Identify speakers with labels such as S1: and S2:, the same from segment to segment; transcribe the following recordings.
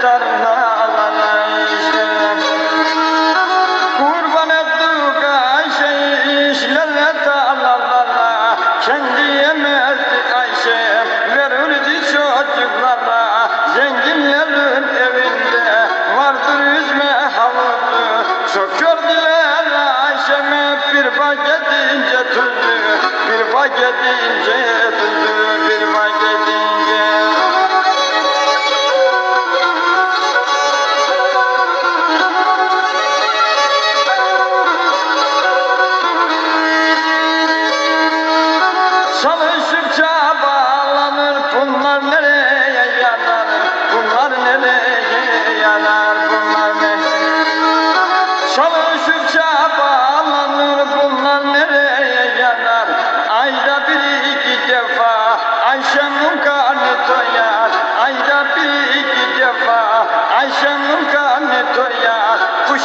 S1: Tarun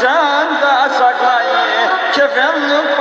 S1: Kuşağında saklayı parasını